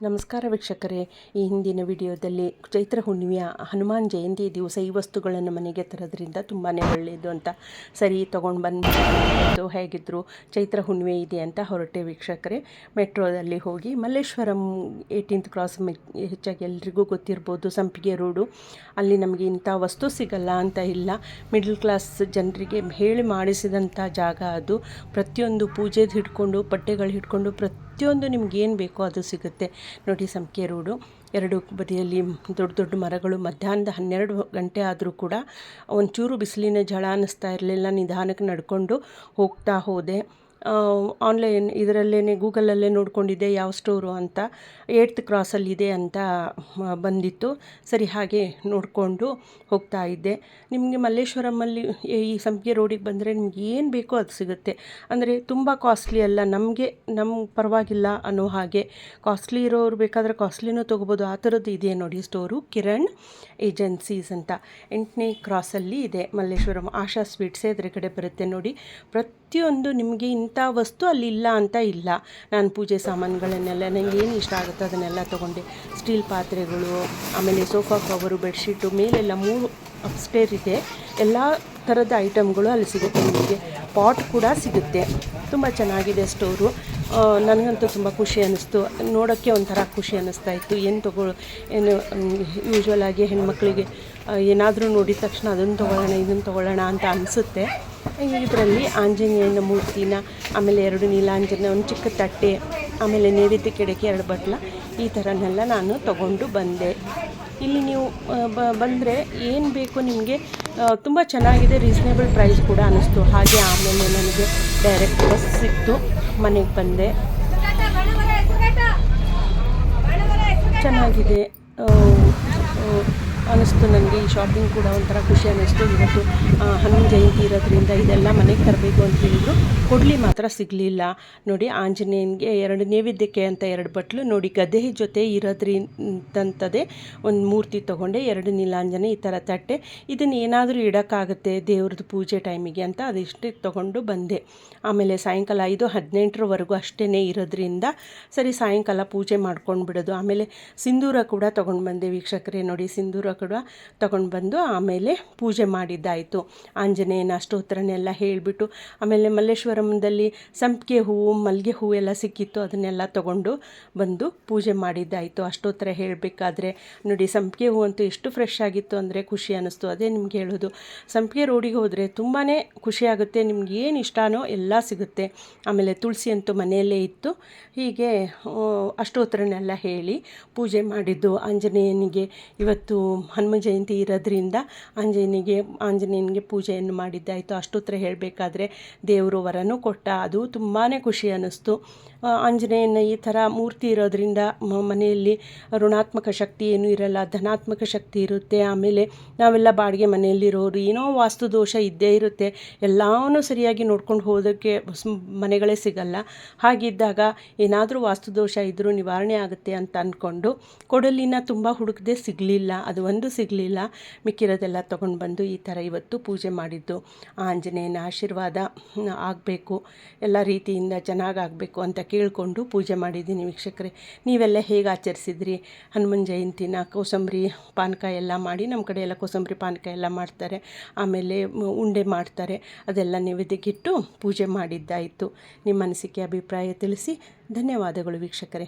ನಮಸ್ಕಾರ ವೀಕ್ಷಕರೇ. ಈ ಹಿಂದಿನ ವಿಡಿಯೋದಲ್ಲಿ ಚೈತ್ರ ಹುಣ್ಣಿಮೆಯ ಹನುಮಾನ್ ಜಯಂತಿ ದಿವಸ ಈ ವಸ್ತುಗಳನ್ನು ಮನೆಗೆ ತರೋದ್ರಿಂದ ತುಂಬಾ ಒಳ್ಳೆಯದು ಅಂತ ಸರಿ ತೊಗೊಂಡು ಬಂದು ಹೇಗಿದ್ದರು ಚೈತ್ರ ಹುಣ್ಣಿಮೆ ಇದೆ ಅಂತ ಹೊರಟೆ ವೀಕ್ಷಕರೇ. ಮೆಟ್ರೋದಲ್ಲಿ ಹೋಗಿ ಮಲ್ಲೇಶ್ವರಂ ಏಯ್ಟೀನ್ತ್ ಕ್ರಾಸ್ ಹೆಚ್ಚಾಗಿ ಎಲ್ರಿಗೂ ಗೊತ್ತಿರ್ಬೋದು ಸಂಪಿಗೆ ರೋಡು. ಅಲ್ಲಿ ನಮಗೆ ಇಂಥ ವಸ್ತು ಸಿಗಲ್ಲ ಅಂತ ಇಲ್ಲ. ಮಿಡ್ಲ್ ಕ್ಲಾಸ್ ಜನರಿಗೆ ಹೇಳಿ ಮಾಡಿಸಿದಂಥ ಜಾಗ ಅದು. ಪ್ರತಿಯೊಂದು ಪೂಜೆದು ಹಿಡ್ಕೊಂಡು, ಬಟ್ಟೆಗಳು ಹಿಡ್ಕೊಂಡು ಪ್ರತಿ ಪ್ರತಿಯೊಂದು ನಿಮ್ಗೆ ಏನು ಬೇಕೋ ಅದು ಸಿಗುತ್ತೆ. ನೋಡಿ ಸಂಕೆ ರೋಡು, ಎರಡು ಬದಿಯಲ್ಲಿ ದೊಡ್ಡ ದೊಡ್ಡ ಮರಗಳು, ಮಧ್ಯಾಹ್ನದ ಹನ್ನೆರಡು ಗಂಟೆ ಆದರೂ ಕೂಡ ಒಂಚೂರು ಬಿಸಿಲಿನ ಝಳ ಅನ್ನಿಸ್ತಾ ಇರಲಿಲ್ಲ. ನಿಧಾನಕ್ಕೆ ನಡ್ಕೊಂಡು ಹೋಗ್ತಾ ಹೋದೆ. ಆನ್ಲೈನ್ ಇದರಲ್ಲೇ ಗೂಗಲಲ್ಲೇ ನೋಡಿಕೊಂಡಿದ್ದೆ ಯಾವ ಸ್ಟೋರು ಅಂತ. ಏಟ್ತ್ ಕ್ರಾಸಲ್ಲಿದೆ ಅಂತ ಬಂದಿತ್ತು. ಸರಿ, ಹಾಗೆ ನೋಡಿಕೊಂಡು ಹೋಗ್ತಾ ಇದ್ದೆ. ನಿಮಗೆ ಮಲ್ಲೇಶ್ವರಮ್ಮಲ್ಲಿ ಈ ಸಂಪಿಗೆ ರೋಡಿಗೆ ಬಂದರೆ ನಿಮ್ಗೆ ಏನು ಬೇಕೋ ಅದು ಸಿಗುತ್ತೆ. ಅಂದರೆ ತುಂಬ ಕಾಸ್ಟ್ಲಿ ಅಲ್ಲ. ನಮಗೆ ನಮ್ಮ ಪರವಾಗಿಲ್ಲ ಅನ್ನೋ ಹಾಗೆ. ಕಾಸ್ಟ್ಲಿ ಇರೋರು ಬೇಕಾದರೆ ಕಾಸ್ಟ್ಲಿನೂ ತೊಗೋಬೋದು. ಆ ಥರದ್ದು ಇದೆ ನೋಡಿ ಸ್ಟೋರು ಕಿರಣ್ ಏಜೆನ್ಸೀಸ್ ಅಂತ. ಎಂಟನೇ ಕ್ರಾಸಲ್ಲಿ ಇದೆ ಮಲ್ಲೇಶ್ವರಂ. ಆಶಾ ಸ್ವೀಟ್ಸೇ ಅದರ ಕಡೆ ಬರುತ್ತೆ ನೋಡಿ. ಪ್ರತಿಯೊಂದು ನಿಮಗೆ ಇಂಥ ವಸ್ತು ಅಲ್ಲಿ ಇಲ್ಲ ಅಂತ ಇಲ್ಲ. ನಾನು ಪೂಜೆ ಸಾಮಾನುಗಳನ್ನೆಲ್ಲ ನನಗೆ ಏನು ಇಷ್ಟ ಆಗುತ್ತೆ ಅದನ್ನೆಲ್ಲ ತೊಗೊಂಡೆ. ಸ್ಟೀಲ್ ಪಾತ್ರೆಗಳು, ಆಮೇಲೆ ಸೋಫಾ ಕವರು, ಬೆಡ್ಶೀಟು, ಮೇಲೆಲ್ಲ ಮೂರು ಅಪ್ಸ್ಟೇರ್ ಇದೆ. ಎಲ್ಲ ಥರದ ಐಟಮ್ಗಳು ಅಲ್ಲಿ ಸಿಗುತ್ತೆ ನಿಮಗೆ. ಪಾಟ್ ಕೂಡ ಸಿಗುತ್ತೆ. ತುಂಬ ಚೆನ್ನಾಗಿದೆ ಸ್ಟೋರು. ನನಗಂತೂ ತುಂಬ ಖುಷಿ ಅನ್ನಿಸ್ತು. ನೋಡೋಕ್ಕೆ ಒಂಥರ ಖುಷಿ ಅನ್ನಿಸ್ತಾ ಇತ್ತು. ಏನು ತಗೊಳ್ಳೋ ಏನು ಯೂಶ್ವಲ್ ಆಗಿ ಹೆಣ್ಮಕ್ಳಿಗೆ ಏನಾದರೂ ನೋಡಿದ ತಕ್ಷಣ ಅದನ್ನು ತೊಗೊಳ್ಳೋಣ, ಇದನ್ನು ತೊಗೊಳ್ಳೋಣ ಅಂತ ಅನಿಸುತ್ತೆ. ಇದರಲ್ಲಿ ಆಂಜನೇಯನ ಮೂರ್ತಿನ, ಆಮೇಲೆ ಎರಡು ನೀಲಾಂಜನ, ಒಂದು ಚಿಕ್ಕ ತಟ್ಟೆ, ಆಮೇಲೆ ನೈವೇದ್ಯ ಕೆಡಕ್ಕೆ ಎರಡು ಬಟ್ಲ, ಈ ಥರನೆಲ್ಲ ನಾನು ತಗೊಂಡು ಬಂದೆ. ಇಲ್ಲಿ ನೀವು ಬಂದರೆ ಏನು ಬೇಕು ನಿಮಗೆ ತುಂಬ ಚೆನ್ನಾಗಿದೆ, ರೀಸ್ನೇಬಲ್ ಪ್ರೈಸ್ ಕೂಡ ಅನ್ನಿಸ್ತು. ಹಾಗೆ ಆಮೇಲೆ ನನಗೆ ಡೈರೆಕ್ಟ್ ಬಸ್ ಸಿಕ್ತು, ಮನೆಗೆ ಬಂದೆ. ಚೆನ್ನಾಗಿದೆ. ಅನ್ನಿಸ್ತು ನನಗೆ ಈ ಶಾಪಿಂಗ್ ಕೂಡ ಒಂಥರ ಖುಷಿ ಅನ್ನಿಸ್ತು. ಇವತ್ತು ಹನುಮ ಇರೋದ್ರಿಂದ ಇದೆಲ್ಲ ಮನೆಗೆ ತರಬೇಕು ಅಂತ ಹೇಳಿದ್ರು. ಕೊಡ್ಲಿ ಮಾತ್ರ ಸಿಗಲಿಲ್ಲ. ನೋಡಿ ಆಂಜನೇಯನಿಗೆ ಎರಡು ನೈವೇದ್ಯಕ್ಕೆ ಅಂತ ಎರಡು ಬಟ್ಲು ನೋಡಿ ಗದೆ ಜೊತೆ ಇರೋದ್ರಿಂದಂಥದ್ದೇ ಒಂದು ಮೂರ್ತಿ ತೊಗೊಂಡೆ, ಎರಡು ನೀಲಾಂಜನೆ, ಈ ಥರ ತಟ್ಟೆ. ಇದನ್ನು ಏನಾದರೂ ಇಡೋಕ್ಕಾಗುತ್ತೆ ದೇವ್ರದ್ದು ಪೂಜೆ ಟೈಮಿಗೆ ಅಂತ ಅದಿಷ್ಟು ತೊಗೊಂಡು ಬಂದೆ. ಆಮೇಲೆ ಸಾಯಂಕಾಲ ಐದು ಹದಿನೆಂಟರವರೆಗೂ ಅಷ್ಟೇ ಇರೋದ್ರಿಂದ ಸರಿ ಸಾಯಂಕಾಲ ಪೂಜೆ ಮಾಡ್ಕೊಂಡು ಬಿಡೋದು. ಆಮೇಲೆ ಸಿಂಧೂರ ಕೂಡ ತೊಗೊಂಡು ಬಂದೆ ವೀಕ್ಷಕರೇ. ನೋಡಿ ಸಿಂಧೂರ ಕೂಡ ತೊಗೊಂಡು ಬಂದು ಆಮೇಲೆ ಪೂಜೆ ಮಾಡಿದ್ದಾಯಿತು. ಆಂಜನೇಯನ ಅಷ್ಟೋತ್ತರನೆಲ್ಲ ಹೇಳಿಬಿಟ್ಟು ಆಮೇಲೆ ಮಲ್ಲೇಶ್ವರಂದಲ್ಲಿ ಸಂಪಿಗೆ ಹೂವು, ಮಲ್ಲಿಗೆ ಹೂವು ಎಲ್ಲ ಸಿಕ್ಕಿತ್ತು, ಅದನ್ನೆಲ್ಲ ತಗೊಂಡು ಬಂದು ಪೂಜೆ ಮಾಡಿದ್ದಾಯಿತು. ಅಷ್ಟೋತ್ತರ ಹೇಳಬೇಕಾದ್ರೆ, ನೋಡಿ ಸಂಪಿಗೆ ಹೂವು ಅಂತೂ ಎಷ್ಟು ಫ್ರೆಶ್ ಆಗಿತ್ತು ಅಂದರೆ ಖುಷಿ ಅನ್ನಿಸ್ತು. ಅದೇ ನಿಮ್ಗೆ ಹೇಳೋದು, ಸಂಪಿಗೆ ರೋಡಿಗೆ ಹೋದರೆ ತುಂಬಾ ಖುಷಿಯಾಗುತ್ತೆ ನಿಮ್ಗೆ ಏನು ಇಷ್ಟನೋ ಎಲ್ಲ ಸಿಗುತ್ತೆ. ಆಮೇಲೆ ತುಳಸಿ ಅಂತೂ ಮನೆಯಲ್ಲೇ ಇತ್ತು. ಹೀಗೆ ಅಷ್ಟೋತ್ತರನೆಲ್ಲ ಹೇಳಿ ಪೂಜೆ ಮಾಡಿದ್ದು. ಆಂಜನೇಯನಿಗೆ ಇವತ್ತು ಹನುಮ ಜಯಂತಿ ಇರೋದ್ರಿಂದ ಆಂಜನೇಯನಿಗೆ ಆಂಜನೇಯನಿಗೆ ಪೂಜೆಯನ್ನು ಮಾಡಿದ್ದಾಯಿತು ಅಷ್ಟೋತ್ತರ ಹೇಳಬೇಕಾದ್ರೆ ದೇವರು ವರನೂ ಕೊಟ್ಟ. ಅದು ತುಂಬಾ ಖುಷಿ ಅನ್ನಿಸ್ತು. ಆಂಜನೇಯನ ಈ ಥರ ಮೂರ್ತಿ ಇರೋದ್ರಿಂದ ಮನೆಯಲ್ಲಿ ಋಣಾತ್ಮಕ ಶಕ್ತಿ ಏನೂ ಇರಲ್ಲ, ಧನಾತ್ಮಕ ಶಕ್ತಿ ಇರುತ್ತೆ. ಆಮೇಲೆ ನಾವೆಲ್ಲ ಬಾಡಿಗೆ ಮನೆಯಲ್ಲಿರೋರು, ಏನೋ ವಾಸ್ತು ದೋಷ ಇದ್ದೇ ಇರುತ್ತೆ. ಎಲ್ಲವೂ ಸರಿಯಾಗಿ ನೋಡ್ಕೊಂಡು ಹೋದಕ್ಕೆ ಮನೆಗಳೇ ಸಿಗಲ್ಲ. ಹಾಗಿದ್ದಾಗ ಏನಾದರೂ ವಾಸ್ತು ದೋಷ ಇದ್ದರೂ ನಿವಾರಣೆ ಆಗುತ್ತೆ ಅಂತ ಅಂದ್ಕೊಂಡು ಕೊಡಲಿನ ತುಂಬ ಹುಡುಕದೆ ಸಿಗಲಿಲ್ಲ. ಅದು ಒಂದು ಸಿಗಲಿಲ್ಲ. ಮಿಕ್ಕಿರೋದೆಲ್ಲ ತೊಗೊಂಡು ಬಂದು ಈ ಥರ ಇವತ್ತು ಪೂಜೆ ಮಾಡಿದ್ದು. ಆಂಜನೇಯನ ಆಶೀರ್ವಾದ ಆಗಬೇಕು, ಎಲ್ಲ ರೀತಿಯಿಂದ ಚೆನ್ನಾಗಾಗಬೇಕು ಅಂತ ಕೇಳಿಕೊಂಡು ಪೂಜೆ ಮಾಡಿದ್ದೀನಿ ವೀಕ್ಷಕರೇ. ನೀವೆಲ್ಲ ಹೇಗೆ ಆಚರಿಸಿದ್ರಿ? ಹನುಮನ್ ಜಯಂತಿನ ಕೋಸಂಬರಿ ಪಾನಕ ಎಲ್ಲ ಮಾಡಿ ನಮ್ಮ ಕಡೆ ಎಲ್ಲ ಕೋಸಂಬರಿ ಪಾನಕ ಎಲ್ಲ ಮಾಡ್ತಾರೆ. ಆಮೇಲೆ ಉಂಡೆ ಮಾಡ್ತಾರೆ. ಅದೆಲ್ಲ ನೈವೇದ್ಯಕ್ಕಿಟ್ಟು ಪೂಜೆ ಮಾಡಿದ್ದಾಯಿತು. ನಿಮ್ಮ ಅನಿಸಿಕೆ, ಅಭಿಪ್ರಾಯ ತಿಳಿಸಿ ಧನ್ಯವಾದಗಳು ವೀಕ್ಷಕರೇ.